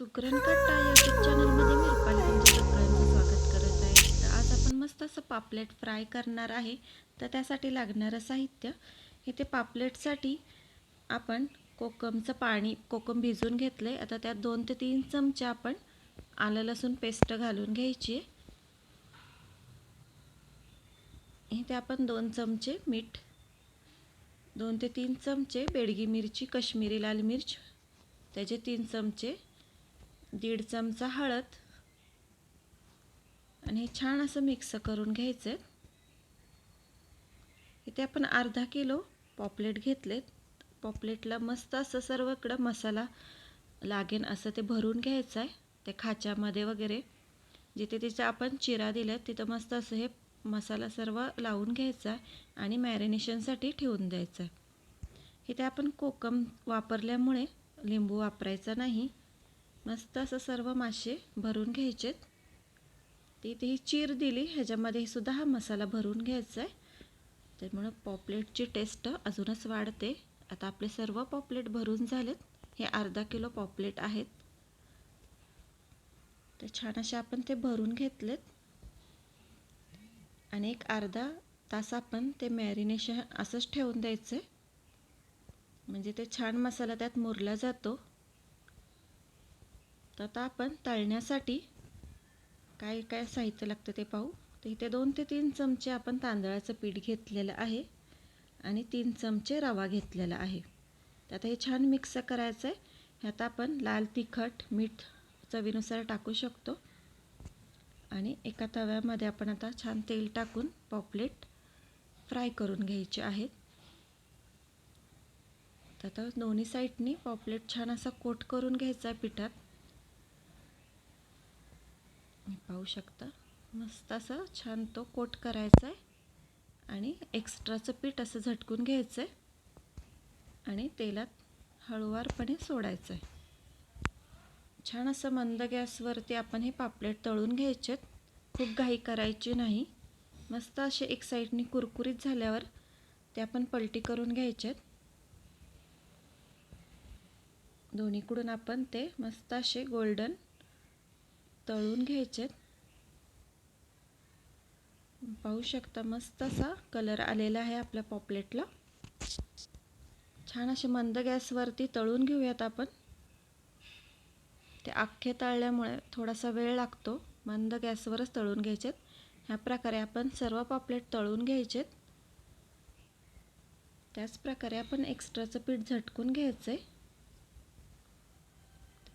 सुकरण कट्टा यूट्यूब चॅनलमध्ये मी रुपाली सगळ्यांचं स्वागत करत आहे. तर आज आपण मस्त असं पापलेट फ्राय करणार आहे. तर त्यासाठी लागणारं साहित्य इथे पापलेटसाठी आपण कोकमचं पाणी कोकम भिजवून घेतलं आहे आता त्यात दोन ते तीन चमचे आपण आलं लसूण पेस्ट घालून घ्यायची आहे. इथे आपण दोन चमचे मीठ दोन ते तीन चमचे बेडगी मिरची कश्मीरी लाल मिरच त्याचे तीन चमचे दीड चमचा हळद. आणि हे छान असं मिक्स करून घ्यायचं इथे आपण अर्धा किलो पॉपलेट घेतलेत. पॉपलेटला मस्त असं सर्वकडं मसाला लागेन असं ते भरून घ्यायचं आहे त्या खाच्यामध्ये वगैरे. जिथे तिचा आपण चिरा दिल्यात तिथं मस्त असं हे मसाला सर्व लावून घ्यायचा आहे आणि मॅरिनेशनसाठी ठेवून द्यायचं आहे इथे आपण कोकम वापरल्यामुळे लिंबू वापरायचा नाही. मस्त असं सर्व मासे भरून घ्यायचेत. तिथे ही चीर दिली ह्याच्यामध्ये सुद्धा हा मसाला भरून घ्यायचा आहे त्यामुळं पॉपलेटची टेस्ट अजूनच वाढते. आता आपले सर्व पॉपलेट भरून झालेत. हे अर्धा किलो पॉपलेट आहेत. तर छान असे आपण ते भरून घेतलेत. आणि एक अर्धा तास आपण ते मॅरिनेशन असंच ठेवून द्यायचं आहे म्हणजे ते छान मसाला त्यात मुरला जातो. तर आता आपण तळण्यासाठी काय काय साहित्य लागतं ते पाहू. तर इथे दोन ते तीन चमचे आपण तांदळाचं पीठ घेतलेलं आहे आणि तीन चमचे रवा घेतलेला आहे. तर आता हे छान मिक्स करायचं आहे. ह्यात आपण लाल तिखट मीठ चवीनुसार टाकू शकतो. आणि एका तव्यामध्ये आपण आता छान तेल टाकून पॉपलेट फ्राय करून घ्यायचे आहेत तर आता दोन्ही साईडनी पॉपलेट छान असा कोट करून घ्यायचा आहे पिठात. पाहू शकता. मस्त असं छान तो कोट करायचा आहे आणि एक्स्ट्राचं पीठ असं झटकून घ्यायचं आहे आणि तेलात हळूवारपणे सोडायचं आहे छान असं मंद गॅसवरती आपण हे पापलेट तळून घ्यायचेत. खूप घाई करायची नाही. मस्त असे एक साईडनी कुरकुरीत झाल्यावर ते आपण पलटी करून घ्यायचेत. दोन्हीकडून आपण ते मस्त असे गोल्डन तळून घ्यायचेत. पाहू शकता मस्त असा कलर आलेला आहे आपल्या पॉपलेटला. छान असे मंद गॅसवरती तळून घेऊयात आपण. ते अख्खे तळल्यामुळे थोडासा वेळ लागतो मंद गॅसवरच तळून घ्यायचेत. ह्या प्रकारे आपण सर्व पॉपलेट तळून घ्यायचेत. त्याच प्रकारे आपण एक्स्ट्राचं पीठ झटकून घ्यायचं आहे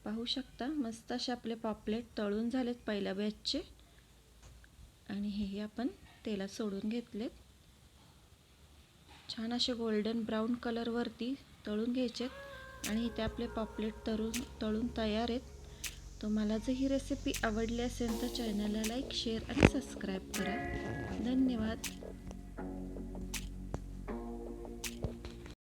पाहू शकता मस्त असे आपले पॉपलेट तळून झालेत पहिल्या बॅचचे आणि हेही आपण तेलात सोडून घेतलेत. छान असे गोल्डन ब्राऊन कलरवरती तळून घ्यायचेत. आणि इथे आपले पॉपलेट तळून तळून तयार आहेत. तुम्हाला जर ही रेसिपी आवडली असेल तर चॅनलला लाईक शेअर आणि सबस्क्राईब करा. धन्यवाद.